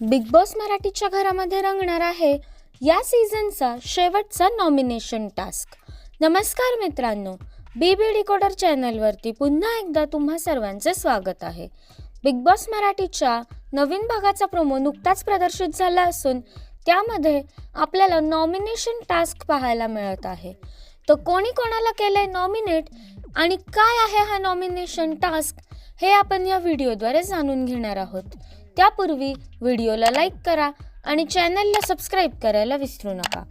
Big boss मराठीच्या घरामध्ये रंगणार आहे या सीझनचा शेवटचा नॉमिनेशन टास्क नमस्कार मित्रांनो बी बी डिकोडर चॅनलवरती पुन्हा एकदा तुम्हा सर्वांचे स्वागत आहे. बिग बॉस मराठीच्या नवीन भागाचा प्रोमो नुकताच प्रदर्शित झाला असून त्यामध्ये आपल्याला नॉमिनेशन टास्क पाहायला मिळत आहे. तर कोणी कोणाला केलंय नॉमिनेट आणि काय आहे हा नॉमिनेशन टास्क हे आपण या व्हिडिओद्वारे जाणून घेणार आहोत. त्यापूर्वी व्हिडिओला लाईक करा आणि चॅनलला सबस्क्राईब करायला विसरू नका.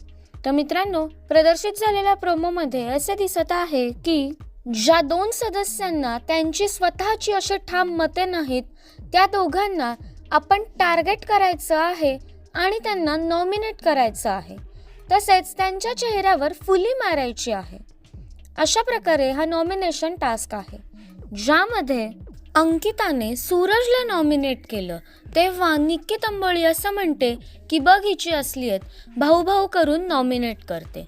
तर मित्रांनो प्रदर्शित झालेल्या प्रोमोमध्ये असे दिसत आहे की ज्या दोन सदस्यांना त्यांची स्वतःची अशी ठाम मते नाहीत त्या दोघांना आपण टार्गेट करायचं आहे आणि त्यांना नॉमिनेट करायचं आहे. तसेच त्यांच्या चेहऱ्यावर फुली मारायची आहे. अशा प्रकारे हा नॉमिनेशन टास्क आहे ज्यामध्ये अंकिताने सूरजला नॉमिनेट केलं. तेव्हा निक्की तंबोळी असं म्हणते की बघ हिची असलीयत भाऊ भाऊ करून नॉमिनेट करते.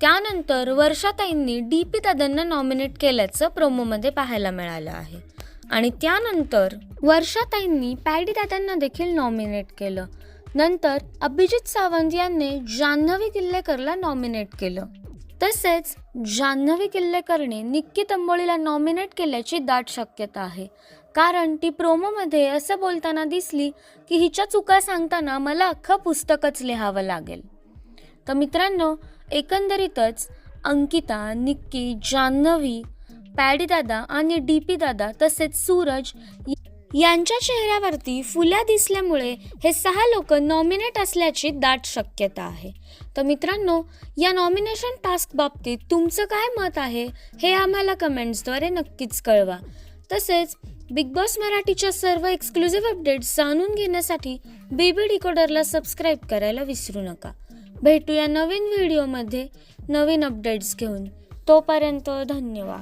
त्यानंतर वर्षाताईंनी डी पी दादांना नॉमिनेट केल्याचं प्रोमोमध्ये पाहायला मिळालं आहे. आणि त्यानंतर वर्षाताईंनी पॅडी दादांना देखील नॉमिनेट केलं. नंतर अभिजित सावंत यांनी जान्हवी किल्लेकरला नॉमिनेट केलं. तसेच जान्हवी किल्लेकरने निक्की तंबोळीला नॉमिनेट केल्याची दाट शक्यता आहे. कारण ती प्रोमोमध्ये असं बोलताना दिसली की हिच्या चुका सांगताना मला अख्खं पुस्तकच लिहावं लागेल. तर मित्रांनो एकंदरीतच अंकिता निक्की जान्हवी पॅडी दादा आणि डी पी दादा तसेच सूरज यांच्या चेहऱ्यावरती फुल्या दिसल्यामुळे हे सहा लोक नॉमिनेट असल्याची दाट शक्यता आहे. तर मित्रांनो या नॉमिनेशन टास्क बाबतीत तुमचं काय मत आहे हे आम्हाला कमेंट्सद्वारे नक्कीच कळवा. तसेच बिग बॉस मराठीच्या सर्व एक्सक्लुझिव्ह अपडेट्स जाणून घेण्यासाठी बेबी डिकोडरला सबस्क्राईब करायला विसरू नका. भेटूया नवीन व्हिडिओमध्ये नवीन अपडेट्स घेऊन. तोपर्यंत धन्यवाद.